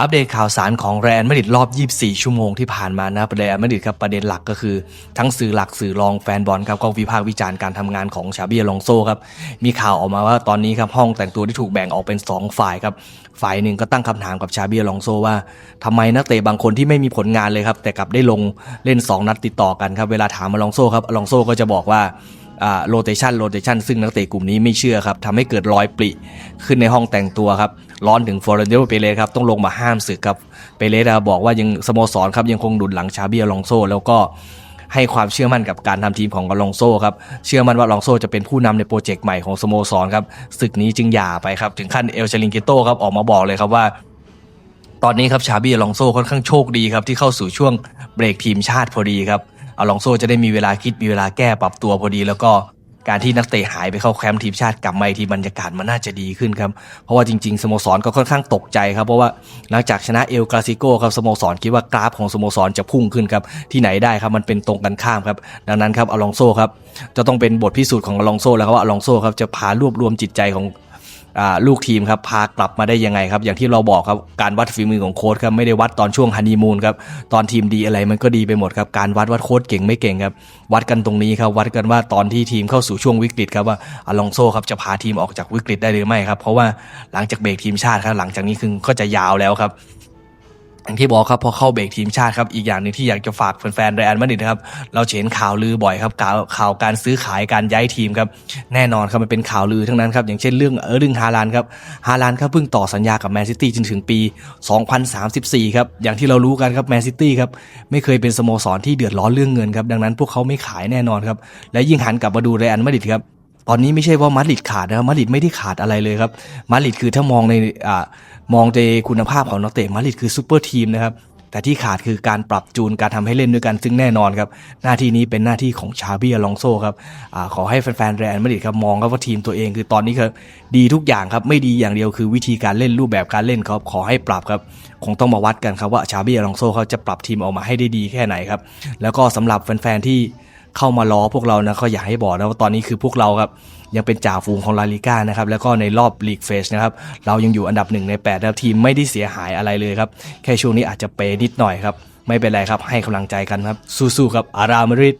อัปเดตข่าวสารของแรอัลมาดริดรอบ 24 ชั่วโมงที่ผ่านมานะแรอัลมาดริดครับประเด็นหลักก็คือทั้งสื่อหลักสื่อรองแฟนบอลครับก็วิพากษ์วิจารณ์การทำงานของชาเบีอลองโซครับมีข่าวออกมาว่าตอนนี้ครับห้องแต่งตัวที่ถูกแบ่งออกเป็น 2 ฝ่ายครับฝ่ายหนึ่งก็ตั้งคำถามกับชาเบีอลองโซว่าทำไมนักเตะบางคนที่ไม่มีผลงานเลยครับแต่กลับได้ลงเล่น 2 นัดติดต่อกันครับเวลาถามอลองโซครับลองโซก็จะบอกว่า โรเตชันโรเตชันซึ่งนักเตะกลุ่มนี้ไม่เชื่อครับทำให้เกิดรอยปริขึ้นในห้องแต่งตัวครับ ร้อนถึงฟลอเรนติโนเปเรสครับ ต้องลงมาห้ามศึกครับ เปเรสบอกว่ายังสโมสรครับยังคงดุลหลังชาบีอลองโซ แล้วก็ให้ความเชื่อมั่นกับการทำทีมของอลองโซครับ เชื่อมั่นว่าอลองโซจะเป็นผู้นำในโปรเจกต์ใหม่ของสโมสรครับศึกนี้จึงอย่าไปครับ ถึงขั้นเอลชลิงกิโตครับออกมาบอกเลยครับว่าตอนนี้ครับชาบีอลองโซค่อนข้างโชคดีครับที่เข้าสู่ช่วงเบรกทีมชาติพอดีครับ อาลองโซจะได้มีเวลาคิดมีเวลาแก้ปรับตัวพอดี แล้วก็การที่นักเตะหายไปเข้าแคมป์ทีมชาติกลับมาอีกทีบรรยากาศมันน่าจะดีขึ้นครับ เพราะว่าจริง ๆสโมสรก็ค่อนข้างตกใจครับ เพราะว่าหลังจากชนะเอลกราซิโกครับสโมสรคิดว่ากราฟของสโมสรจะพุ่งขึ้นครับที่ไหนได้ครับมันเป็นตรงกันข้ามครับดังนั้นครับอลองโซครับจะต้องเป็นบทพิสูจน์ของอลองโซแล้วครับว่าอลองโซครับจะพารวบรวมจิตใจของ ลูกทีมครับพากลับมาได้ยังไงครับ อย่างที่เราบอกครับการวัดฝีมือของโค้ชครับไม่ได้วัดตอนช่วงฮันนีมูนครับตอนทีมดีอะไรมันก็ดีไปหมดครับการวัดว่าโค้ชเก่งไม่เก่งครับวัดกันตรงนี้ครับวัดกันว่าตอนที่ทีมเข้าสู่ช่วงวิกฤตครับว่าอลองโซครับจะพาทีมออกจากวิกฤตได้หรือไม่ครับเพราะว่าหลังจากเบรกทีมชาติครับหลังจากนี้คือก็จะยาวแล้วครับ อย่างที่บอกครับพอเข้าเบรกทีมชาติครับอีกอย่างหนึ่งที่อยากจะฝากแฟนๆไรอัลมาดริดนะครับเราเห็นข่าวลือบ่อยครับข่าวข่าวการซื้อขายการย้ายทีมครับแน่นอนครับมันเป็นข่าวลือทั้งนั้นครับอย่างเช่นเรื่องเออร์ลิงฮาลานครับฮาลานครับเพิ่งต่อสัญญากับแมนซิตี้จนถึงปี 2034 ครับอย่างที่เรารู้กันครับแมนซิตี้ครับไม่เคยเป็นสโมสรที่เดือดร้อนเรื่องเงินครับดังนั้นพวกเขาไม่ขายแน่นอนครับและยิ่งหันกลับมาดูไรอัลมาดริดครับ ตอนนี้ไม่ใช่ว่ามาดริดขาดนะครับมาดริดไม่ได้ขาดอะไรเลยครับมาดริดคือถ้ามองในอ่ามองในคุณภาพของนักเตะมาดริดคือซูเปอร์ทีมนะครับแต่ที่ขาดคือการปรับจูนการทำให้เล่นด้วยกันซึ่งแน่นอนครับ หน้าที่นี้เป็นหน้าที่ของชาบีอลองโซครับอขอให้แฟนๆแรอัลมาดริดครับมองครับว่าทีมตัวเองคือตอนนี้ครับดีทุกอย่างครับไม่ดีอย่างเดียวคือวิธีการเล่นรูปแบบการเล่นครับขอให้ปรับครับคงต้องมาวัดกันครับว่าชาบีอลองโซเขาจะปรับทีมออกมาให้ได้ดีแค่ไหนครับแล้วก็สำหรับแฟนๆที่ เข้ามาล้อพวกเรานะก็อยากให้บอกนะว่าตอนนี้คือพวกเราครับยังเป็นจ่าฝูงของลาลิก้านะครับแล้วก็ในรอบลีกเฟสนะครับเรายังอยู่อันดับหนึ่งใน8แล้วทีมไม่ได้เสียหายอะไรเลยครับแค่ช่วงนี้อาจจะเปนิดหน่อยครับไม่เป็นไรครับให้กำลังใจกันครับสู้ๆครับอารามาริด